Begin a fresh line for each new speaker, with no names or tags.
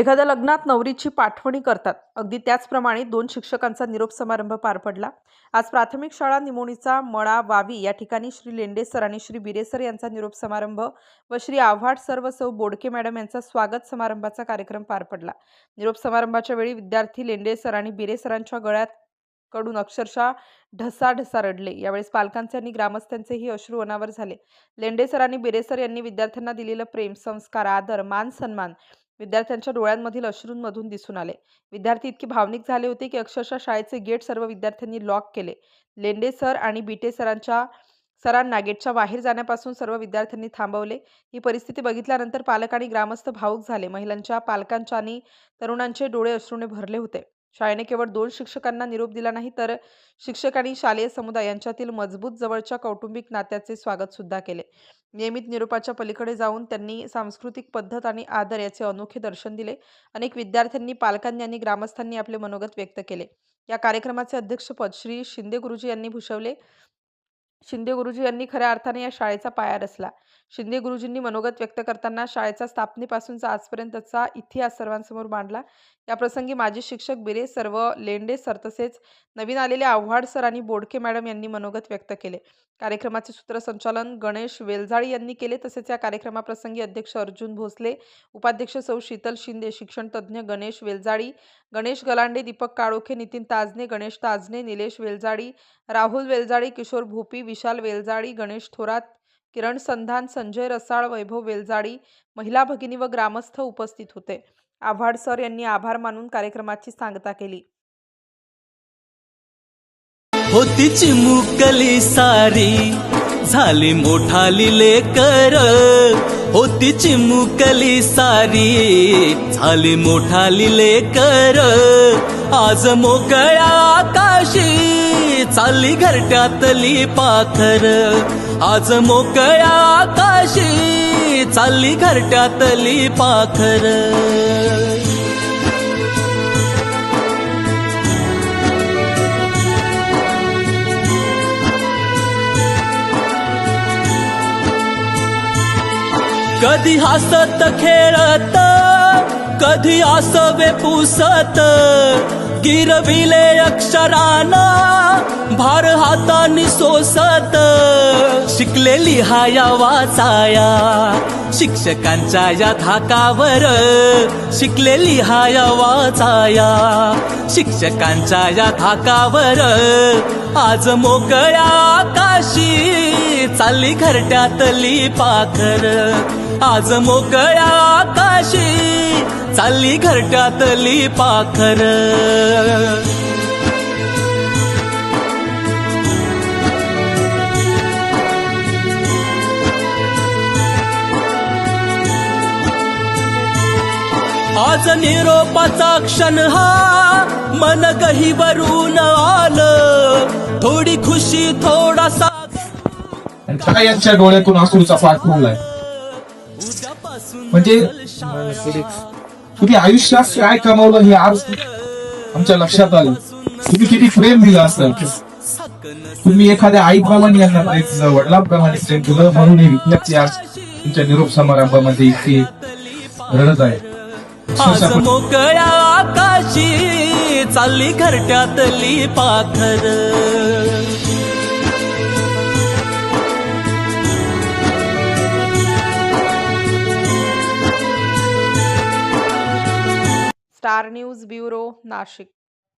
एखाद्या लग्नात नवरीची पाठवणी करतात. अगदी त्याचप्रमाणे दोन शिक्षकांचा निरोप समारंभ पार पडला. आज प्राथमिक शाळा निमोणीचा मळा वावी या ठिकाणी श्री लेंडे सर आणि श्री बिरेसर यांचा निरोप समारंभ व श्री आव्हाड सर व सौ बोडके मॅडम यांचा स्वागत समारंभाचा कार्यक्रम पार पडला. निरोप समारंभाच्या वेळी विद्यार्थी लेंडे सर आणि बिरे सरांच्या गळ्यात कडून अक्षरशः ढसाढसा रडले. यावेळेस पालकांचे आणि ग्रामस्थांचेही अश्रू अनावर झाले. लेंडेसर आणि बिरेसर यांनी विद्यार्थ्यांना दिलेलं प्रेम संस्कार आदर मान सन्मान विद्यार्थ्यांच्या डोळ्यांमधील अश्रूंमधून दिसून आले. विद्यार्थी इतके भावनिक झाले होते की अक्षरशः शाळेचे गेट सर्व विद्यार्थ्यांनी लॉक केले. लेंडे सर आणि बीटे सरांच्या सरांना गेटच्या बाहेर जाण्यापासून सर्व विद्यार्थ्यांनी थांबवले. ही परिस्थिती बघितल्यानंतर पालक आणि ग्रामस्थ भावूक झाले. महिलांच्या पालकांच्या आणि तरुणांचे डोळे अश्रूने भरले होते. शाळेने केवळ दोन शिक्षकांना निरोप दिला नाही तर शिक्षक आणि शालेय समुदाय यांच्यातील मजबूत जवळच्या कौटुंबिक नात्याचे स्वागत सुद्धा केले. नियमित निरोपाच्या पलीकडे जाऊन त्यांनी सांस्कृतिक पद्धत आणि आदर याचे अनोखे दर्शन दिले. अनेक विद्यार्थ्यांनी पालकांनी आणि ग्रामस्थांनी आपले मनोगत व्यक्त केले. या कार्यक्रमाचे अध्यक्षपद श्री शिंदे गुरुजी यांनी भूषवले. शिंदे गुरुजी यांनी खऱ्या अर्थाने या शाळेचा पाया रचला. शिंदे गुरुजींनी मनोगत व्यक्त करताना शाळेच्या स्थापनेपासूनचा आजपर्यंतचा इतिहास सर्वांसमोर मांडला. या प्रसंगी माजी शिक्षक बिरे सर्व लेंडे सर तसेच नवीन आलेले आव्हाड सर आणि बोडके मॅडम यांनी मनोगत व्यक्त केले. कार्यक्रमाचे सूत्रसंचालन गणेश वेलझाळी यांनी केले. तसेच या कार्यक्रमाप्रसंगी अध्यक्ष अर्जुन भोसले उपाध्यक्ष सौ शीतल शिंदे शिक्षणतज्ज्ञ गणेश वेलजाळी गणेश गलांडे दीपक काळोखे नितीन ताजने गणेश ताजने निलेश वेलजाळी राहुल वेलझाळी किशोर भोपी विशाल वेलजाळी गणेश थोरात किरण संधान संजय रसाळ वैभव वेलजाळी महिला भगिनी व ग्रामस्थ उपस्थित होते. आव्हाड सर यांनी आभार मानून कार्यक्रमाची सांगता केली.
होतीची मुकली सारी झाली मोठाली लेकर. होती चिमुकली सारी. झाली मोठाली लेकर. आज मोकळ्या आकाशी चालली घरट्यातली पाखर. आज मोकळ्या आकाशी चालली घरट्यातली पाखर. कधी हसत खेळत कधी आसवे पुसत गिरविले अक्षराना भार हातानी सोसत. शिकलेली हाया वाचाया शिक्षकांच्या या धाकावर शिकलेली हाया वाचाया. शिक्षकांच्या या धाकावर आज मोकळ्या आकाशी चालली घरट्यातली पाखर. आज मोकळ्या आकाशी चालली घरट्यातली पाखर. आज निरोपाचा क्षण हा. मन गहीवरून आलं. थोडी खुशी थोडासा
आणि काय यांच्या डोळ्यातून आसूचा पाठ फुगलाय म्हणजे तुम्ही आयुष्यात काय कमावलं हे आज आमच्या लक्षात आलं. तुम्ही किती प्रेम दिलं असतं तुम्ही एखाद्या आईप्रमाणे यांना प्रेम दिलं वडिलांप्रमाणे प्रेम दिलं म्हणून हे विज्ञप्ती आज तुमच्या निरोप समारंभामध्ये इतकी रडत आहे
आज मोकळ्या आकाशी चालली घरट्यातली पाखर.
Star news bureau Nashik.